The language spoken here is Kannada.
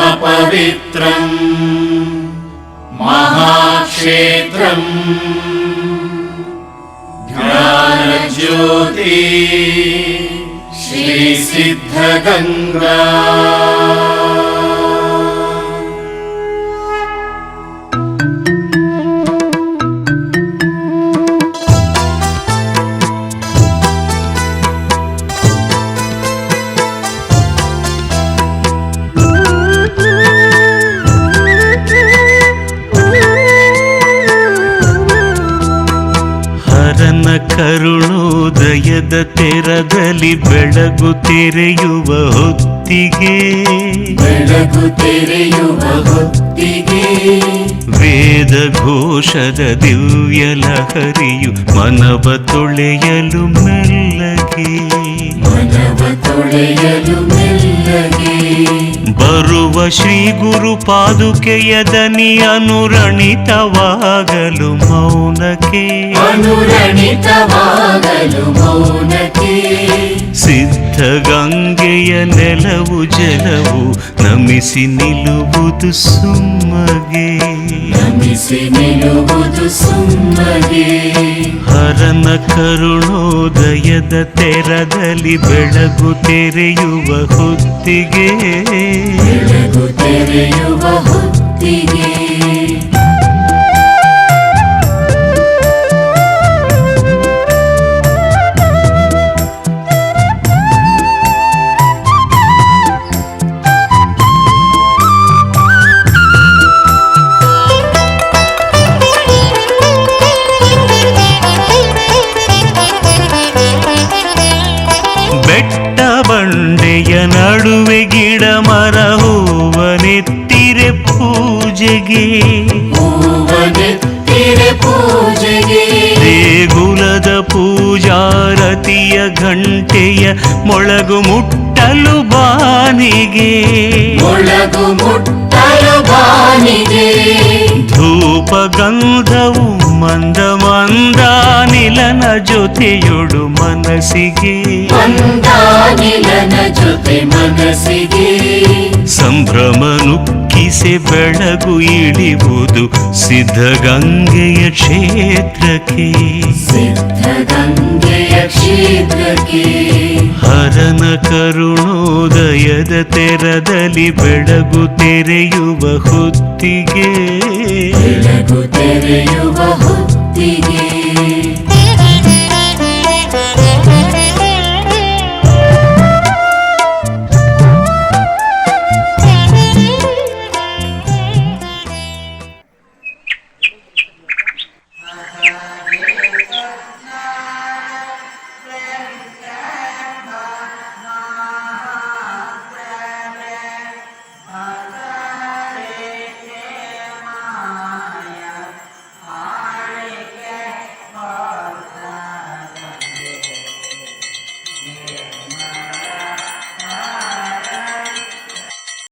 परमपवित्रम् महाक्षेत्रम् ज्ञानज्योति श्रीसिद्धगङ्गा ಕರುಣೋದಯದ ತೆರದಲ್ಲಿ ಬೆಳಗು ತೆರೆಯುವ ಹೊತ್ತಿಗೆ. ಬೆಳಗು ತೆರೆಯುವ ಹೊತ್ತಿಗೆ. ವೇದ ಘೋಷದ ದಿವ್ಯ ಲಹರಿಯು ಮನವ ತೊಳೆಯಲು ಮೆಲ್ಲಗೆ. ಮನವ ತೊಳೆಯಲು ಮೆಲ್ಲಗೆ. ಬರುವ ಶ್ರೀ ಗುರು ಪಾದುಕೆಯ ದನಿ ಅನುರಣಿತವಾಗಲು ಮೌನಕ್ಕೆ. ಮೌನತಿ ಸಿದ್ಧ ಗಂಗೆಯ ನೆಲವು ಜಲವು ನಮಿಸಿ ನಿಲ್ಲುವುದು ಸುಮ್ಮಗೆ. ನಮಿಸಿ ನಿಲ್ಲುವುದು ಸುಮ್ಮಗೆ. ಹರನ ಕರುಣೋದಯದ ತೆರದಲ್ಲಿ ಬೆಳಗು ತೆರೆಯುವ ಹೊತ್ತಿಗೆ. ಬೆಳಗು ತೆರೆಯುವ ಹೊತ್ತಿಗೆ. ಬೆಟ್ಟ ಬಂಡೆಯ ನಡುವೆ ಗಿಡ ಮರ ಹೂವನೆತ್ತಿರೆ ಪೂಜೆಗೆ. ಪೂಜೆಗೆ. ದೇಗುಲದ ಪೂಜಾರತಿಯ ಘಂಟೆಯ ಮೊಳಗು ಮುಟ್ಟಲು ಬಾನಿಗೆ. ಮೊಳಗು ಮುಟ್ಟಲು ಬಾನಿಗೆ. ಧೂಪ ಗಂಧವು ಮಂದ ಮಂದ ನಿಲನ ಜೊತೆಯೊಡು ಮನಸ್ಸಿಗೆ. ಮಂದಾನಿಲನ ಜೊತೆ ಮನಸ್ಸಿಗೆ. ಸಂಭ್ರಮ ನುಕ್ಕಿಸೆ ಬೆಳಗು ಇಳಿವುದು ಸಿದ್ಧಗಂಗೆಯ ಕ್ಷೇತ್ರಕ್ಕೆ. ಸಿದ್ಧಗಂಗೆಯ ಕ್ಷೇತ್ರಕ್ಕೆ. ಹರನ ಕರುಣೋದಯದ ತೆರದಲ್ಲಿ ಬೆಳಗು ತೆರೆಯುವ ಹೊತ್ತಿಗೆ. ಬೆಳಗು ತೆರೆಯುವ ಹೊತ್ತಿಗೆ.